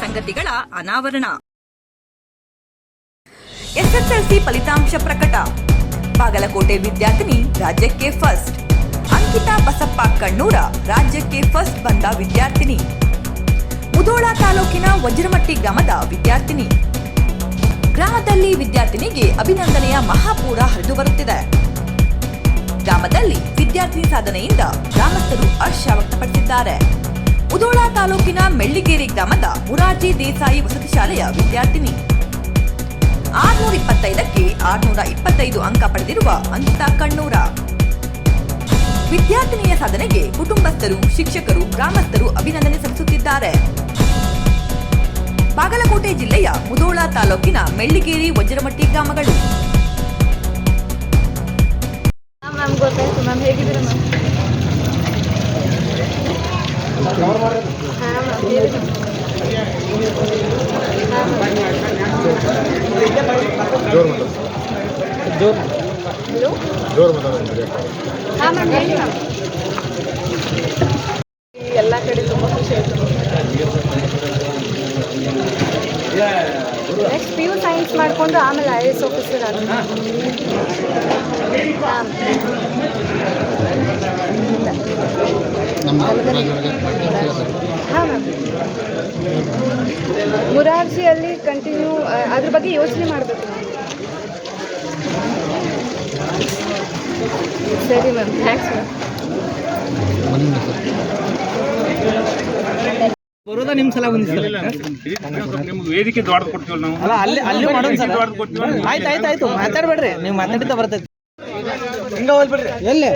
ತರಗತಿಗಳ ಅನಾವರಣ. ಎಸ್ಎಸ್ಎಲ್ಸಿ ಫಲಿತಾಂಶ ಪ್ರಕಟ. ಬಾಗಲಕೋಟೆ ವಿದ್ಯಾರ್ಥಿನಿ ರಾಜ್ಯಕ್ಕೆ ಫಸ್ಟ್ ಅಂಕಿತಾ ಬಸಪ್ಪ ಕಣ್ಣೂರ ರಾಜ್ಯಕ್ಕೆ ಫಸ್ಟ್ ಬಂದ ವಿದ್ಯಾರ್ಥಿನಿ. ಮುಧೋಳ ತಾಲೂಕಿನ ವಜ್ರಮಟ್ಟಿ ಗ್ರಾಮದ ವಿದ್ಯಾರ್ಥಿನಿ. ಗ್ರಾಮದಲ್ಲಿ ವಿದ್ಯಾರ್ಥಿನಿಗೆ ಅಭಿನಂದನೆಯ ಮಹಾಪೂರ ಹರಿದು ಬರುತ್ತಿದೆ. ಗ್ರಾಮದಲ್ಲಿ ವಿದ್ಯಾರ್ಥಿನಿ ಸಾಧನೆಯಿಂದ ಗ್ರಾಮಸ್ಥರು ಹರ್ಷ ವ್ಯಕ್ತಪಡಿಸಿದ್ದಾರೆ. ಮುಧೋಳ ತಾಲೂಕಿನ ಮೆಳ್ಳಿಗೇರಿ ಗ್ರಾಮದ ಮುರಾಜಿ ದೇಸಾಯಿ ವಸತಿ ಶಾಲೆಯ ವಿದ್ಯಾರ್ಥಿನಿ. ಆರ್ನೂರ ಇಪ್ಪತ್ತೈದಕ್ಕೆ ಆರ್ನೂರ ಇಪ್ಪತ್ತೈದು ಅಂಕ ಪಡೆದಿರುವ ಅಂಕಿತಾ ಕಣ್ಣೂರ. ವಿದ್ಯಾರ್ಥಿನಿಯ ಸಾಧನೆಗೆ ಕುಟುಂಬಸ್ಥರು, ಶಿಕ್ಷಕರು, ಗ್ರಾಮಸ್ಥರು ಅಭಿನಂದನೆ ಸಲ್ಲಿಸುತ್ತಿದ್ದಾರೆ. ಬಾಗಲಕೋಟೆ ಜಿಲ್ಲೆಯ ಮುಧೋಳ ತಾಲೂಕಿನ ಮೆಳ್ಳಿಗೇರಿ ವಜ್ರಮಟ್ಟಿ ಗ್ರಾಮಗಳು. ಮ್ಯಾಮ್ ಮ್ಯಾಮ್ ಹೇಗಿದ್ದೀರಾ ಮ್ಯಾಮ್ ಹಾಂ ಮ್ಯಾಮ್ ಹೇಳಿ ಹಾಂ ಜೋರು ಜೋರು ಜೋರು ಎಲ್ಲ ಕಡೆ ತುಂಬ ಖುಷಿ ಆಯಿತು ನೆಕ್ಸ್ಟ್ ಪಿ ಯು ಸೈನ್ಸ್ ಮಾಡಿಕೊಂಡು ಆಮೇಲೆ ಐ ಎಸ್ ಆಫೀಸರ್ ಆಗ ಹಾಂ. ಅಲ್ಲಿ ಹಾಂ ಮ್ಯಾಮ್ ಮುರಾರ್ಜಿಯಲ್ಲಿ ಕಂಟಿನ್ಯೂ ಅದ್ರ ಬಗ್ಗೆ ಯೋಚನೆ ಮಾಡಬೇಕು. ಸರಿ ಮ್ಯಾಮ್ ಥ್ಯಾಂಕ್ಸ್ ಮ್ಯಾಮ್ ಬರೋದ ನಿಮ್ ಸಲ ನಿಮ್ಗೆ ವೇದಿಕೆ ದೊಡ್ಡ ಕೊಡ್ತೀವಿ ನಾವು? ಅಲ್ಲ ಅಲ್ಲಿ ಅಲ್ಲಿ ಮಾಡೋಣ ಸರ್ ಆಯ್ತು ಆಯ್ತು ಆಯ್ತು ಮಾತಾಡ್ಬೇಡ್ರಿ. ನೀವು ಮಾತಾಡಿದ್ದ ಬರ್ತೈತಿ. ಹಿಂಗ ಹೋಗ್ಬಿಡ್ರಿ. ಎಲ್ಲಿ?